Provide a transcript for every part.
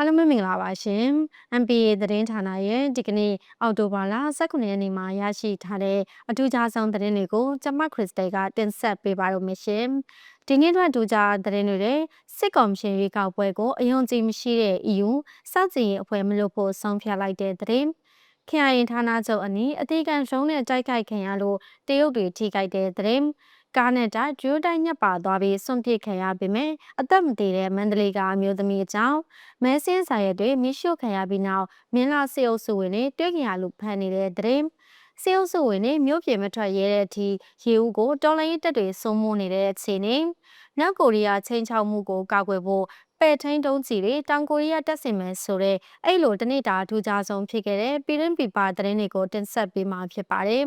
အားလုံးပဲမင်္ဂလာပါရှင် MPA သတင်းဌာနရဲ့ဒီကနေ့အောက်တိုဘာလ19ရက်နေ့မှာရရှိထားတဲ့အထူးခြားဆုံးသတင်းတွေကိုကျွန်မခရစ်စတယ်ကတင်ဆက်ပေးပါတော့မယ်ရှင်ဒီနေ့အတွက်အထူးခြားသတင်းတွေတဲ့စစ်ကော်မရှင်ရွေးကောက်ပွဲကိုအယုံကြည်မရှိတဲ့ EU စောင့်ကြည့်ရေးအဖွဲ့မလို့ဖို့ဆုံးဖြတ်လိုက်တဲ့သတင်းခရိုင်ဌာနချုပ်အနီးအသေးခံရှုံးနဲ့တိုက်ခိုက်ခံရလို့တရုတ်တွေထိခိုက်တဲ့သတင်း ကားနဲ့တိုက်ဒရိုးတိုင်းညက်ပါသွားပြီးစွန့်ပစ်ခံရပေမဲ့အသက်မသေးတဲ့မန္တလေးကအမျိုးသမီးအကြောင်းမဲဆင်းဆိုင်ရက်တွေမိရှုခံရပြီးနောက်မင်းလာစေအုပ်စုဝင်တွေတွေ့ကြရလို့ဖမ်းနေတဲ့သတင်းစေအုပ်စုဝင်တွေမြို့ပြင်မထွက်ရဲတဲ့အထိရေဦးကိုတော်လိုင်းရေးတပ်တွေစိုးမိုးနေတဲ့အခြေအနေမြောက်ကိုရီးယားချိန်ချောက်မှုကိုကာကွယ်ဖို့ပဲ့ထိန်တုံးကြီးတွေတောင်ကိုရီးယားတက်ဆင်မယ်ဆိုတဲ့အဲ့လိုတနေ့တာထူးခြားဆုံးဖြစ်ခဲ့တဲ့ပြည်တွင်းပြည်ပသတင်းတွေကိုတင်ဆက်ပေးမှာဖြစ်ပါတယ်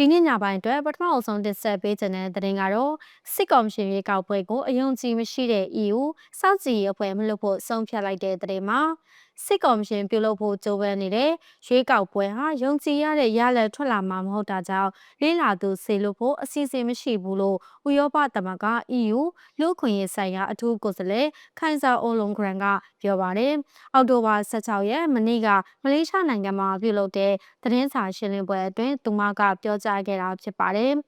ဒီနေ့ညပိုင်းအတွက်ပထမအဆုံးတင်ဆက်ပေးခြင်းတဲ့သတင်းကတော့စစ်ကော်မရှင်ရေကောက်ပွဲကိုအယုံကြည်မရှိတဲ့ EU စောင့်ကြည့်ရေးအဖွဲ့မလုပ်ဖို့ဆုံးဖြတ်လိုက်တဲ့သတင်းမှာ စစ်ကော်မရှင်ပြုလုပ်ဖို့ကြိုးပမ်းနေတဲ့ရွေးကောက်ပွဲဟာယုံကြည်ရတဲ့ရလဒ်ထွက်လာမှာမဟုတ်တာကြောင့်လေးလာသူစေလို့ဖို့အစီအစဉ်မရှိဘူးလို့ဥရောပသမဂ္ဂ EU လူ့ခွင့်ရေးဆိုင်ရာအထူးကိုယ်စားလှယ်ခိုင်ဆာအိုလုံဂရန်ကပြောပါတယ်။အောက်တိုဘာ16ရက်မနေ့ကမလေးရှားနိုင်ငံမှာပြုလုပ်တဲ့သတင်းစာရှင်းလင်းပွဲအတွင်းသူမကပြောကြားခဲ့တာဖြစ်ပါတယ်။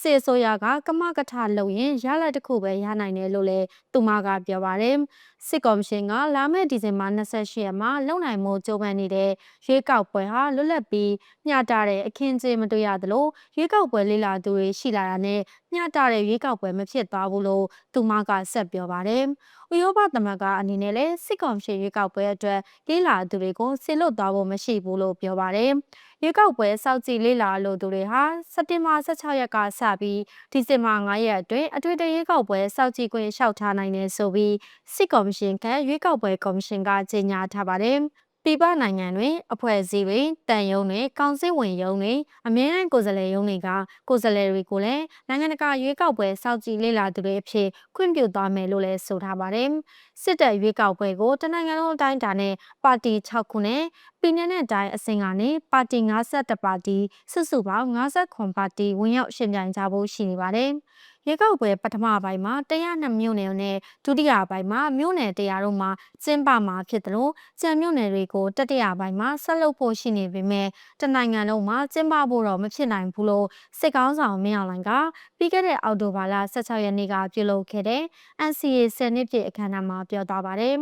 စစ်အစိုးရကကမကထလုပ်ရင်ရလဒ်တစ်ခုပဲရနိုင်တယ်လို့လည်းသူမကပြောပါတယ်။စစ်ကော်မရှင်ကလာမယ့်ဒီဇင်ဘာ28ရက်မှာလုံနိုင်မှုကြိုးပမ်းနေတဲ့ရွေးကောက်ပွဲဟာလွတ်လပ်ပြီးမျှတတဲ့အခင်းကျင်းမတွေ့ရသလိုရွေးကောက်ပွဲလေးလာသူတွေရှိလာတာနဲ့မျှတတဲ့ရွေးကောက်ပွဲမဖြစ်သွားဘူးလို့သူမကဆက်ပြောပါတယ်။ဥရောပသမဂ္ဂအနေနဲ့လည်းစစ်ကောင်စီရွေးကောက်ပွဲအတွက်လေးလာသူတွေကိုဆင်လွတ်သွားဖို့မရှိဘူးလို့ပြောပါတယ်။ ရွေးကောက်ပွဲစောင့်ကြည့်လေးလာလို့သူတွေဟာစက်တင်ဘာ16ရက်ကစပြီးဒီဇင်ဘာ9ရက်အတွင်းအထွေထွေရွေးကောက်ပွဲစောင့်ကြည့်ခွင့်လျှောက်ထားနိုင်တယ်ဆိုပြီးစစ်ကော်မရှင်ကရွေးကောက်ပွဲကော်မရှင်ကကြေညာထားပါတယ်။ ပြည်ပနိုင်ငံတွင်အဖွဲ့အစည်းတွေတန်ယုံတွေကောင်စစ်ဝင်ယုံတွေအမြဲတမ်းကိုယ်စားလှယ်ယုံတွေကကိုယ်စားလှယ်တွေကိုလည်းနိုင်ငံတကာရွေးကောက်ပွဲစောင့်ကြည့်လေ့လာသူတွေအဖြစ်ခွင့်ပြုသွားမယ်လို့လည်းဆိုထားပါတယ်။စစ်တပ်ရွေးကောက်ပွဲကိုတနိုင်ငံလုံးအတိုင်းအတာနဲ့ပါတီ6ခုနဲ့ပြည်내နဲ့တိုင်းအစဉ်ကနေပါတီ52ပါတီစုစုပေါင်း59ပါတီဝင်ရောက်ရှင်ပြိုင်ကြဖို့ရှိနေပါတယ်။ ရေကောက်ပွဲပထမပိုင်းမှာ102မြို့နယ်နဲ့ဒုတိယပိုင်းမှာမြို့နယ်100တို့မှာကျင်းပမှာဖြစ်တယ်လို့ကြံမြို့နယ်တွေကိုတတိယပိုင်းမှာဆက်လုပ်ဖို့ရှိနေပေမဲ့တနိုင်ငံလုံးမှာကျင်းပဖို့တော့မဖြစ်နိုင်ဘူးလို့စစ်ကောင်းဆောင်မင်းအောင်လှိုင်ကပြီးခဲ့တဲ့အောက်တိုဘာလ16ရက်နေ့ကပြုလုပ်ခဲ့တဲ့ NCA 10နှစ်ပြည့်အခမ်းအနားမှာပြောသွားပါတယ်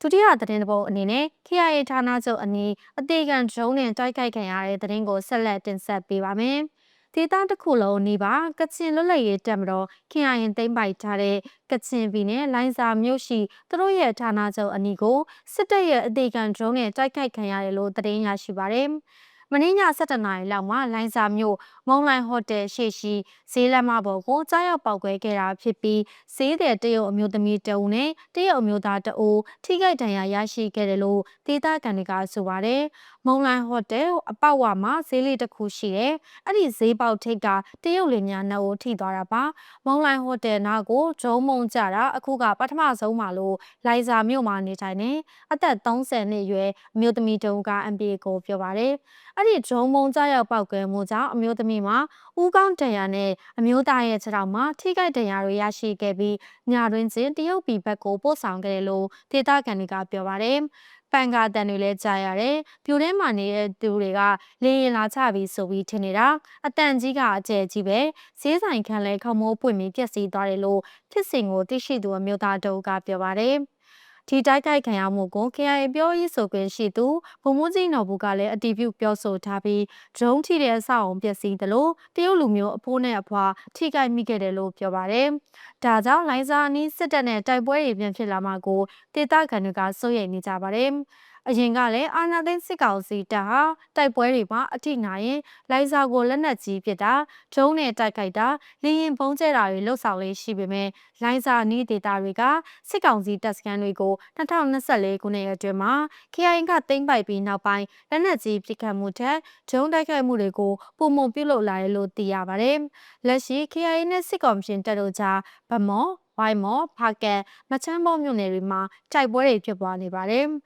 ဒုတိယသတင်းတပုတ်အနေနဲ့ KIA ဌာနချုပ်အနီးအသေးခံဒရုန်းနဲ့တိုက်ခိုက်ခံရတဲ့သတင်းကိုဆက်လက်တင်ဆက်ပေးပါမယ်။ ဒေသတစ်ခုလုံးနေပါကချင်လွတ်လပ်ရေးတပ်မတော် KIN သိမ်းပိုက်ထားတဲ့ကချင်ပြည်နယ်လိုင်းစာမြို့ရှိသူတို့ရဲ့ဌာနချုပ်အနီးကိုစစ်တပ်ရဲ့အသေးခံဒရုန်းနဲ့တိုက်ခိုက်ခံရတယ်လို့သတင်းရရှိပါတယ်။ မင်းည7နာရီလောက်မှာလိုင်းစာမြို့မုံလိုင်ဟိုတယ်ရှေ့ရှိဈေးလမ်းမပေါ်ကိုကြားရောက်ပေါက်ကွဲခဲ့တာဖြစ်ပြီးဈေးတဲ့တရုတ်အမျိုးသမီးတဦးနဲ့တရုတ်အမျိုးသားတဦးထိခိုက်ဒဏ်ရာရရှိခဲ့တယ်လို့ဒေသခံတွေကဆိုပါတယ်။မုံလိုင်ဟိုတယ်အပေါက်ဝမှာဈေးလေးတစ်ခုရှိတယ်။အဲ့ဒီဈေးပေါက်ထိပ်ကတရုတ်လင်များနှုတ်ထိသွားတာပါ။မုံလိုင်ဟိုတယ်နားကိုဂျုံမုံကြတာအခုကပထမဆုံးမှာလို့လိုင်စာမြို့မှာနေထိုင်နေအသက်30နှစ်အရွယ်အမျိုးသမီးတဦးက MPA ကိုပြောပါတယ်။အဲ့ဒီဒရုန်းမုံကြောက်ရောက်ပောက်ကွဲမှုကြောင့်အမျိုးသမီးမှာဦးကောင်းတရနဲ့အမျိုးသားရဲ့ခြေထောက်မှာထိခိုက်ဒဏ်ရာတွေရရှိခဲ့ပြီးညတွင်ချင်းတရုတ်ပြည်ဘက်ကိုပို့ဆောင်ခဲ့တယ်လို့ဒေသခံတွေကပြောပါတယ်ပန်ကာတန်တွေလည်းကြားရတယ်။ပြိုထဲမှာနေတဲ့သူတွေကလေရင်လာချပြီးဆိုပြီးထင်နေတာအတန်ကြီးကအကျဲကြီးပဲဈေးဆိုင်ခန်းလဲခေါမိုးပွင့်ပြီးပြက်စီးသွားတယ်လို့ဖြစ်စဉ်ကိုသိရှိသူအမျိုးသားတို့ကပြောပါတယ်။ ဒီတိုက်ခိုက်ခံရမှုကို KIA ပြောရေးဆိုခွင့်ရှိသူဗိုလ်မှူးကြီးနော်ဘူးကလည်းအတည်ပြုပြောဆိုထားပြီးဒရုန်းထိတဲ့အဆောက်အုံပျက်စီးသလိုတရုတ်လူမျိုးအဖိုးနဲ့အဖွာထိခိုက်မိခဲ့တယ်လို့ပြောပါတယ်။ဒါကြောင့်လိုင်းစာအနီးစစ်တပ်နဲ့တိုက်ပွဲတွေပြန်ဖြစ်လာမှာကိုဒေသခံတွေကစိုးရိမ်နေကြပါတယ်။ အရင်ကလည်းအာနာသိန်းစစ်ကောင်စီတပ်ဟာတိုက်ပွဲတွေမှာအထိနာရင်လိုင်ဇာကိုလက်နက်ကြီးပစ်တာဒုံးနဲ့တိုက်ခိုက်တာလေရင်ပုံးကျဲတာတွေလှုပ်ဆောင်လေးရှိပေမဲ့လိုင်ဇာနီးဒေတာတွေကစစ်ကောင်စီတပ်စခန်းတွေကို2024ခုနှစ်အတွင်းမှာ KIA ကသိမ်းပိုက်ပြီးနောက်ပိုင်းလက်နက်ကြီးပစ်ခတ်မှုထက်ဒုံးတိုက်ခိုက်မှုတွေကိုပုံမပြုလုပ်လာတယ်လို့သိရပါတယ်။လက်ရှိ KIA နဲ့စစ်ကောင်ရှင်တပ်တို့ကြားဗမော်ဝိုင်မော်ဖာကန်မချမ်းဘောမြို့နယ်တွေမှာတိုက်ပွဲတွေဖြစ်ပွားနေပါတယ်။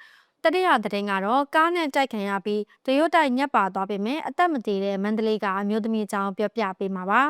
တတိယသတင်းကတော့ကားနဲ့တိုက်ခံရပြီးတရုတ်တိုက်ညက်ပါသွားပေမဲ့အသက်မသေးတဲ့မန္တလေးကအမျိုးသမီးအကြောင်းပြောပြပေးမှာပါ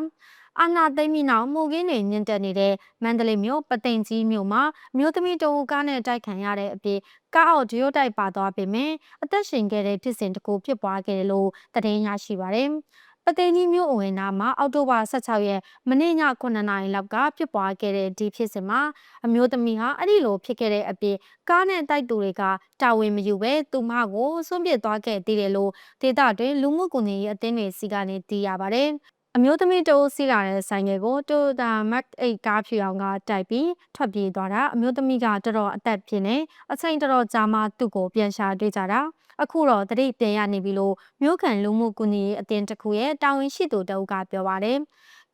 အာနာသိမ့်ပြီးနောက်မှုကင်းတွေညင်တက်နေတဲ့မန္တလေးမြို့ပသိမ်ကြီးမြို့မှာအမျိုးသမီးတဦးကားနဲ့တိုက်ခံရတဲ့အပြင်ကားအောက်ဒရိုတိုက်ပါသွားပေမဲ့အသက်ရှင်ခဲ့တဲ့ဖြစ်စဉ်တကူဖြစ်ပွားခဲ့တယ်လို့သတင်းရရှိပါတယ်။ ပသိမ်ကြီးမြို့အဝင်နာမှာအောက်တိုဘာ16ရက်မနေ့ည9နာရီလောက်ကဖြစ်ပွားခဲ့တဲ့ဒီဖြစ်စဉ်မှာအမျိုးသမီးဟာအဲ့ဒီလိုဖြစ်ခဲ့တဲ့အပြင်ကားနဲ့တိုက်သူတွေကတာဝန်မယူဘဲသူမကိုဆွန့်ပစ်သွားခဲ့သေးတယ်လို့ဒေသတွင်လူမှုကွန်ရက်ရေးအသင်းတွေစီကနေသိရပါတယ်။အမျိုးသမီးတအိုးစီးလာတဲ့ဆိုင်ငယ်ကို Toyota Mac 8ကားဖြူအောင်ကတိုက်ပြီးထွက်ပြေးသွားတာအမျိုးသမီးကတော်တော်အသက်ဖြစ်နေအချိန်တော်တော်ကြာမှသူ့ကိုပြန်ရှာတွေ့ကြတာ အခုတော့တတိပြန်ရနေပြီလို့မြို့ခံလူမှုကူညီရေးအသင်းတစ်ခုရဲ့တာဝန်ရှိသူတအုပ်ကပြောပါတယ်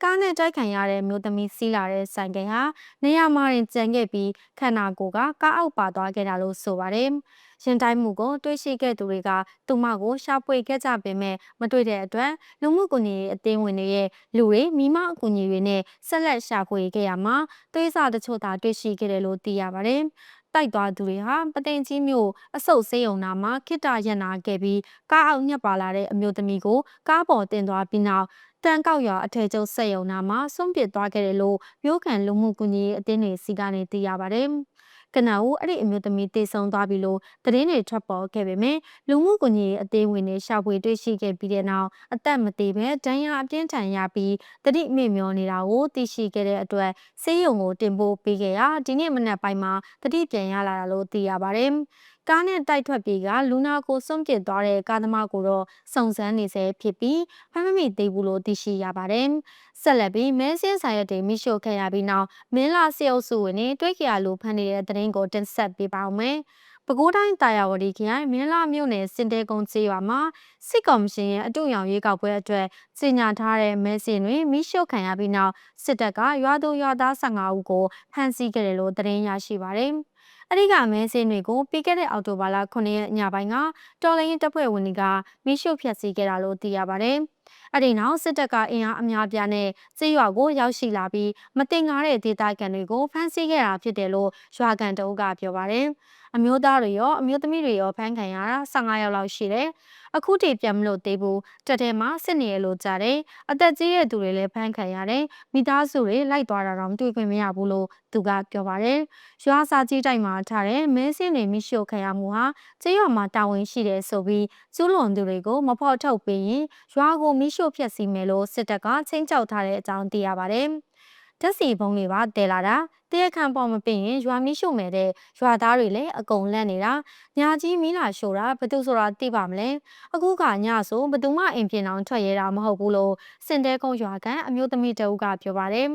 ကားနဲ့တိုက်ခံရတဲ့မျိုးသမီးစီးလာတဲ့ဆိုင်ကယ်ဟာနေရာမှာရင်ကြံခဲ့ပြီးခန္ဓာကိုယ်ကကားအောက်ပါသွားခဲ့တာလို့ဆိုပါတယ်။ရင်တိုင်းမှုကိုတွေးရှိခဲ့သူတွေကသူမကိုရှာဖွေခဲ့ကြပေမဲ့မတွေ့တဲ့အတွက်လူမှုကွန်ရက်အသင်းဝင်တွေရဲ့လူတွေမိမအကူအညီတွေနဲ့ဆက်လက်ရှာဖွေခဲ့ရမှာသွေးစာတချို့သာတွေ့ရှိခဲ့တယ်လို့သိရပါတယ်။ တိုက်သွားသူတွေဟာပသိမ်ကြီးမြို့အဆုတ်ဆေးရုံနာမှာခိတ္တရက်နာခဲ့ပြီးကားအောက်ညက်ပါလာတဲ့အမျိုးသမီးကိုကားပေါ်တင်သွားပြီးနောက်တန်ကောက်ရွာအထည်ချုပ်စက်ရုံနာမှာဆုံးပစ်သွားခဲ့တယ်လို့မြို့ခံလူမှုကူညီရေးအသင်းတွေစီကနေသိရပါတယ်။ ကနအူအဲ့ဒီအမျိုးသမီးတည်ဆုံသွားပြီလို့သတင်းတွေထွက်ပေါ်ခဲ့ပေမဲ့လူမှုကွန်ရက်အသေးဝင်တွေရှာဖွေတွေ့ရှိခဲ့ပြီးတဲ့နောက်အသက်မသေးပဲဒဏ်ရာအပြင်းထန်ရပြီးတတိမေ့မျောနေတာကိုသိရှိခဲ့တဲ့အတွက်ဆေးရုံကိုတင်ပို့ပေးခဲ့ရာဒီနေ့မနက်ပိုင်းမှာတတိပြန်ရလာတာလို့သိရပါတယ်။ ကားနဲ့တိုက်ထွက်ပြေးကလူနာကိုစွန့်ပစ်သွားတဲ့ကားသမားကိုတော့စုံစမ်းနေဆဲဖြစ်ပြီးဖမ်းမမိသေးဘူးလို့သိရှိရပါတယ်။ဆက်လက်ပြီးမဲဆင်းဆိုင်ရက်တွေမိရှို့ခဲ့ရပြီးနောက်မင်းလာစေအုပ်စုဝင်တွေတွေ့ကြရလို့ဖမ်းနေတဲ့သတင်းကိုတင်ဆက်ပေးပါဦးမယ်။ပဲခူးတိုင်းတာယာဝတီခရိုင်မင်းလာမြို့နယ်စင်တဲကုန်းကျေးရွာမှာစစ်ကော်မရှင်ရဲ့အတူရောင်ရွေးကောက်ပွဲအတွက်ကြီးညာထားတဲ့မဲဆင်တွေမိရှုခံရပြီးနောက်စစ်တပ်ကရွာသူရွာသား15ဦးကိုဖမ်းဆီးခဲ့တယ်လို့သတင်းရရှိပါတယ်။ အဲ့ဒီကမဲဆင်းတွေကိုပြီးခဲ့တဲ့အောက်တိုဘာလ9ရက်ညပိုင်းကတော်လိုင်းတပ်ဖွဲ့ဝင်တွေကမိရှုဖျက်ဆီးခဲ့တာလို့သိရပါတယ်။ အဲ့ဒီနောက်စစ်တပ်ကအင်အားအများပြားနဲ့စေးရွာကိုရောက်ရှိလာပြီးမတင်ကားတဲ့ဒေသခံတွေကိုဖမ်းဆီးခဲ့တာဖြစ်တယ်လို့ရွာကန်တအုပ်ကပြောပါတယ်။အမျိုးသားတွေရောအမျိုးသမီးတွေရောဖမ်းခံရတာ15ယောက်လောက်ရှိတယ်။အခုတည်းပြန်မလို့သေးဘူးတက်ထဲမှာစစ်နေရလို့ကြားတယ်။အသက်ကြီးတဲ့သူတွေလည်းဖမ်းခံရတယ်။မိသားစုတွေလိုက်သွားတာတော့တွေ့ခွင့်မရဘူးလို့သူကပြောပါတယ်။ရွာစာကြီးတိုက်မှာထားတဲ့မဲစင်းတွေမိရှို့ခံရမှုဟာကျေးရွာမှာတာဝန်ရှိတယ်ဆိုပြီးကျူးလွန်သူတွေကိုမဖော်ထုတ်ပေးရင်ရွာကိုမိရှို့ဖျက်ဆီးမယ်လို့စစ်တပ်ကချင်းချောက်ထားတဲ့အကြောင်းသိရပါတယ်။တက်စီဘုံတွေပါတဲလာတာတရားခံပေါ်မပင်ရင်ရွာမီးရှို့မယ်တဲ့ရွာသားတွေလည်းအကုန်လန့်နေတာညာကြီးမီးလာရှို့တာဘသူဆိုတာသိပါမလဲအခုကညဆိုဘသူမှအိမ်ပြင်အောင်ထွက်ရတာမဟုတ်ဘူးလို့စင်တဲကုန်းရွာကန်အမျိုးသမီးတအုပ်ကပြောပါတယ်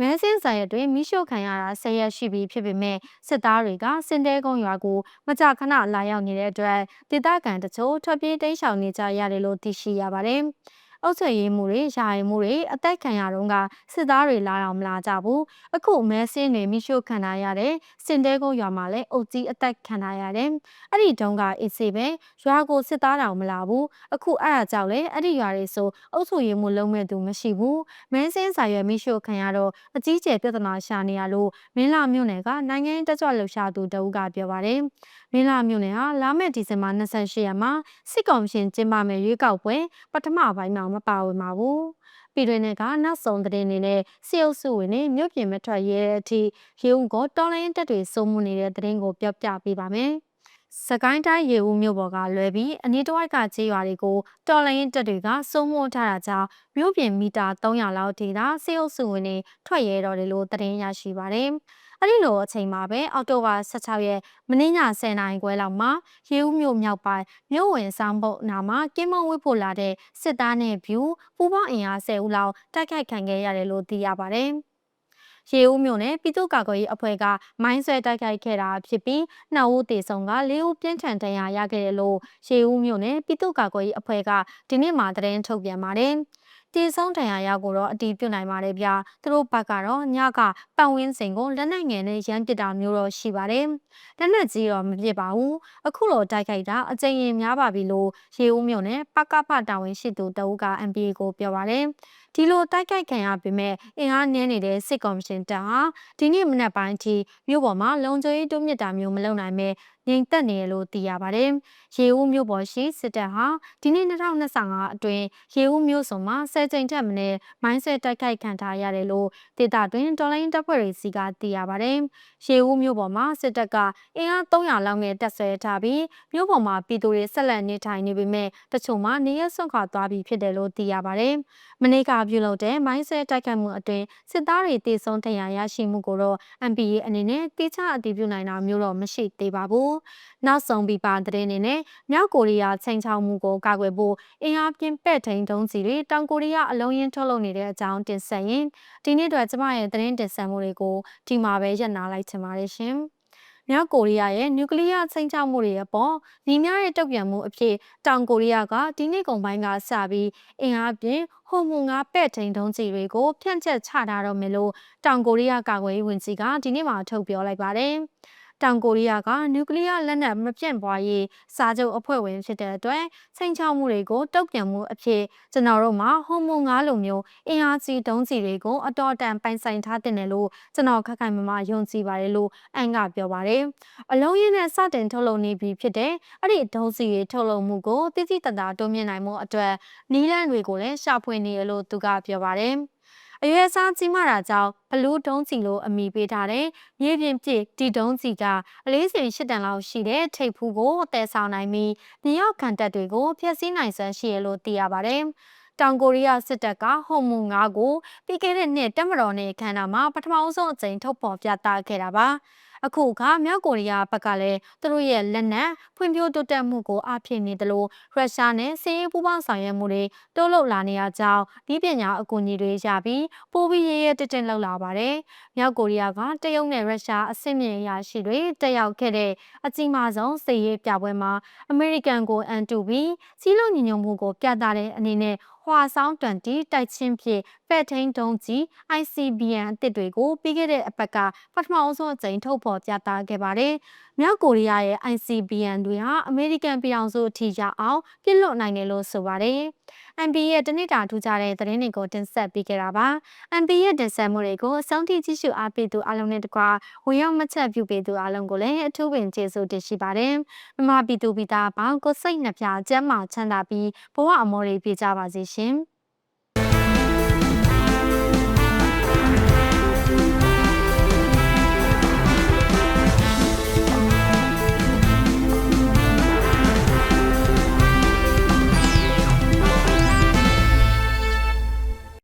မဲစင်းဆိုင်အတွင်းမိရှုခံရတာဆယ်ရက်ရှိပြီဖြစ်ပေမဲ့စစ်သားတွေကစင်တဲကုန်းရွာကိုမကြာခဏလာရောက်နေတဲ့အတွက်ဒေသခံတချို့ထွက်ပြေးတိမ်းရှောင်နေကြရတယ်လို့သိရှိရပါတယ်။ အုပ်ချုပ်ရေးမှုတွေယာယီမှုတွေအသက်ခံရတော့ကစစ်သားတွေလာတော့မလာကြဘူးအခုမဲစင်းတွေမိရှုခံထားရတဲ့စင်တဲကုန်းရွာမှာလည်းအုပ်ကြီးအသက်ခံထားရတယ်အဲ့ဒီတုန်းကအေးစေပဲရွာကိုစစ်သားတောင်မလာဘူးအခုအဲ့ဒါကြောင့်လေအဲ့ဒီရွာတွေဆိုအုပ်ချုပ်ရေးမှုလုံးမဲ့သူမရှိဘူးမဲစင်းစာရွက်မိရှုခံရတော့အကြီးကျယ်ပြဿနာရှာနေရလို့မင်းလာမြို့နယ်ကနိုင်ငံတက်ကြွလှုပ်ရှားသူတဦးကပြောပါတယ်မင်းလာမြို့နယ်ဟာလာမယ့်ဒီဇင်ဘာ28ရက်မှာစစ်ကောင်ရှင်ကျင်းပမယ့်ရွေးကောက်ပွဲပထမပိုင်းမှာမပါဝင်ပါဘူး။ပြည်တွင်းကနောက်ဆုံးသတင်းတွေနဲ့စီအုပ်စုဝင်တွေမြို့ပြင်မထွက်ရဲတဲ့အထိရေဦးကတော်လိုင်းတက်တွေစိုးမှုနေတဲ့သတင်းကိုပြောပြပေးပါမယ်။စကိုင်းတိုင်းရေဦးမြို့ပေါ်ကလွယ်ပြီးအနီးတစ်ဝိုက်ကကျေးရွာတွေကိုတော်လိုင်းတက်တွေကစိုးမိုးထားတာကြောင့်မြို့ပြင်မီတာ300လောက်ထိသာစေအုပ်စုဝင်တွေထွက်ရဲတော်တယ်လို့သတင်းရရှိပါတယ်။ အဲ့ဒီလိုအချိန်မှာပဲအောက်တိုဘာ16ရက်မနေ့ည10:00နာရီခွဲလောက်မှာရေဦးမြို့မြောက်ပိုင်းမြို့ဝင်ဆောင်ပုတ်နာမှာကင်းမဝစ်ဖို့လာတဲ့စစ်သားနဲ့ဗျူပူပေါင်းအင်အား10ဦးလောက်တိုက်ခိုက်ခံခဲ့ရတယ်လို့သိရပါတယ်။ရေဦးမြို့နယ်ပြည်သူ့ကာကွယ်ရေးအဖွဲ့ကမိုင်းဆွဲတိုက်ခိုက်ခဲ့တာဖြစ်ပြီးနှစ်ဦးသေဆုံးကလေးဦးပြင်းထန်ဒဏ်ရာရခဲ့တယ်လို့ရေဦးမြို့နယ်ပြည်သူ့ကာကွယ်ရေးအဖွဲ့ကဒီနေ့မှသတင်းထုတ်ပြန်ပါတယ်။ တေဆုံးဒဏ်ရာရကိုတော့အတီးပြုတ်နိုင်ပါတယ်ဗျာသူတို့ဘက်ကတော့ညကပတ်ဝန်းကျင်ကိုလက်နက်ငယ်နဲ့ရမ်းပစ်တာမျိုးတော့ရှိပါတယ်လက်နက်ကြီးတော့မပစ်ပါဘူးအခုတော့တိုက်ခိုက်တာအကြိမ်ရင်များပါပြီလို့ရေဦးမြို့နယ်ပကဖတာဝန်ရှိသူတအုပ်က MPA ကိုပြောပါတယ်ဒီလိုတိုက်ခိုက်ခံရပေမဲ့အင်အားနည်းနေတဲ့စစ်ကော်မရှင်တပ်ဟာဒီနေ့မနက်ပိုင်းထိမြို့ပေါ်မှာလုံခြုံရေးတိုးမြင့်တာမျိုးမလုပ်နိုင်ပဲငြိမ်သက်နေရလို့သိရပါတယ်။ရေဦးမြို့ပေါ်ရှိစစ်တပ်ဟာဒီနေ့2025အတွင်းရေဦးမြို့စုံမှာဆယ်ကြိမ်ထက်မနည်းမိုင်းဆွဲတိုက်ခိုက်ခံထားရတယ်လို့ဒေသတွင်တော်လိုင်းတပ်ဖွဲ့တွေစီကသိရပါတယ်။ရေဦးမြို့ပေါ်မှာစစ်တပ်ကအင်အား300လောက်နဲ့တပ်ဆွဲထားပြီးမြို့ပေါ်မှာပြည်သူတွေဆက်လက်နေထိုင်နေပေမဲ့တချို့မှာနေရဆွန့်ခွာသွားပြီးဖြစ်တယ်လို့သိရပါတယ်။မနေ့ကပြုလုပ်တဲ့မိုင်းဆွဲတိုက်ခိုက်မှုအတွင်းစစ်သားတွေတေဆုံးတရားရရှိမှုကိုတော့ MPA အနေနဲ့တိကျအတည်ပြုနိုင်တာမျိုးတော့မရှိသေးပါဘူး။နောက်ဆုံးပြီးပါတဲ့အနေနဲ့မြောက်ကိုရီးယားချိန်ချောက်မှုကိုကာကွယ်ဖို့အင်အားပြင်းပဲ့ထိန်တုံးစီတွေတောင်ကိုရီးယားအလုံးရင်းထုတ်လုပ်နေတဲ့အကြောင်းတင်ဆက်ရင်ဒီနေ့အတွက်ကျမရဲ့သတင်းတင်ဆက်မှုတွေကိုဒီမှာပဲရပ်နာလိုက်ချင်ပါတယ်ရှင်။ မြောက်ကိုရီးယားရဲ့နျူကလ িয়ার ချိန်ချောက်မှုတွေအပေါ်ညီမျှတဲ့တုံ့ပြန်မှုအဖြစ်တောင်ကိုရီးယားကဒီနေ့ကုန်ပိုင်းကစပြီးအင်အားပြင်းဟိုမူငါပဲ့ထိန်ထုံးကြီးတွေကိုဖြန့်ချက်ချထားတော့မယ်လို့တောင်ကိုရီးယားကာကွယ်ရေးဝန်ကြီးကဒီနေ့မှထုတ်ပြောလိုက်ပါတယ်။ တောင်ကိုရီးယားကနျူကလ িয়ার လက်နက်မပြန့်ပွားရေးစာချုပ်အဖွဲ့ဝင်ဖြစ်တဲ့အတွက်ချိန်ချောက်မှုတွေကိုတုံ့ပြန်မှုအဖြစ်ကျွန်တော်တို့မှာဟိုမုံငါးလိုမျိုးအင်အားကြီးဒုံးကြီးတွေကိုအတော်တန်ပိုင်ဆိုင်ထားတဲ့နယ်လို့ကျွန်တော်ခက်ခိုင်မမယုံကြည်ပါတယ်လို့အန်ကပြောပါတယ်။အလုံးရင်းနဲ့စတင်ထုတ်လုပ်နေပြီဖြစ်တဲ့အဲ့ဒီဒုံးကြီးတွေထုတ်လုပ်မှုကိုတိတိတတ်တာတိုးမြင့်နိုင်မှုအတွက်နီးလန်းတွေကိုလည်းရှာဖွေနေရလို့သူကပြောပါတယ်။ အရွယ်စားကြီးမားတာကြောင့်ဘလူးဒုံးစီလိုအမိပေးထားတဲ့မြေပြင်ပြည့်ဒီဒုံးစီကအလေးစဉ်၈တန်လောက်ရှိတဲ့ထိပ်ဖူးကိုတည်ဆောင်နိုင်ပြီးမြေရောက်ခံတပ်တွေကိုဖျက်ဆီးနိုင်စွမ်းရှိရလို့သိရပါတယ်။တောင်ကိုရီးယားစစ်တပ်ကဟိုမူ9ကိုပြီးခဲ့တဲ့နှစ်တက်မတော်နဲ့ခန္ဓာမှာပထမဆုံးအကြိမ်ထုတ်ဖော်ပြသခဲ့တာပါ။ အခုအခါမြောက်ကိုရီးယားဘက်ကလည်းသူတို့ရဲ့လက်နက်ဖွံ့ဖြိုးတိုးတက်မှုကိုအားဖြည့်နေတယ်လို့ရုရှားနဲ့စစ်ရေးပူးပေါင်းဆောင်ရွက်မှုတွေတိုးလုပ်လာနေရကြောင်းဒီပညာအကူအညီတွေရပြီးပိုပြီးရရတက်တက်လောက်လာပါတယ်။မြောက်ကိုရီးယားကတရုတ်နဲ့ရုရှားအဆင့်မြင့်ရရှိတွေတက်ရောက်ခဲ့တဲ့အကြီးမားဆုံးစစ်ရေးပြပွဲမှာအမေရိကန်ကိုအန်တူပြီးစီးလုံးညီညွတ်မှုကိုပြသတဲ့အနေနဲ့ဟွာဆောင်း20တိုက်ချင်းဖြင့်ဖက်ထိန်တုံးကြီး ICBM အသစ်တွေကိုပြီးခဲ့တဲ့အပတ်ကပထမအဆုံးအကြိမ်ထုတ်ဖော်ပြသခဲ့ပါတယ်။မြောက်ကိုရီးယားရဲ့ ICBM တွေဟာအမေရိကန်ပြည်အောင်စုအထိရအောင်ပြစ်လွတ်နိုင်တယ်လို့ဆိုပါတယ်။ MB ရဲ့တနစ်တာထူးခြားတဲ့သတင်းတွေကိုတင်ဆက်ပေးခဲ့တာပါ။ MB ရဲ့တင်ဆက်မှုတွေကိုအဆုံးထိကြည့်ရှုအားပေးသူအားလုံးနဲ့တကွာဝင်ရောက်မှတ်ချက်ပြုပေးသူအားလုံးကိုလည်းအထူးပင်ကျေးဇူးတင်ရှိပါတယ်။မမပြည်သူပြည်သားပေါင်းကိုစိတ်နှပြကျမ်းမာချမ်းသာပြီးဘဝအမောတွေပြကြပါစေရှင်။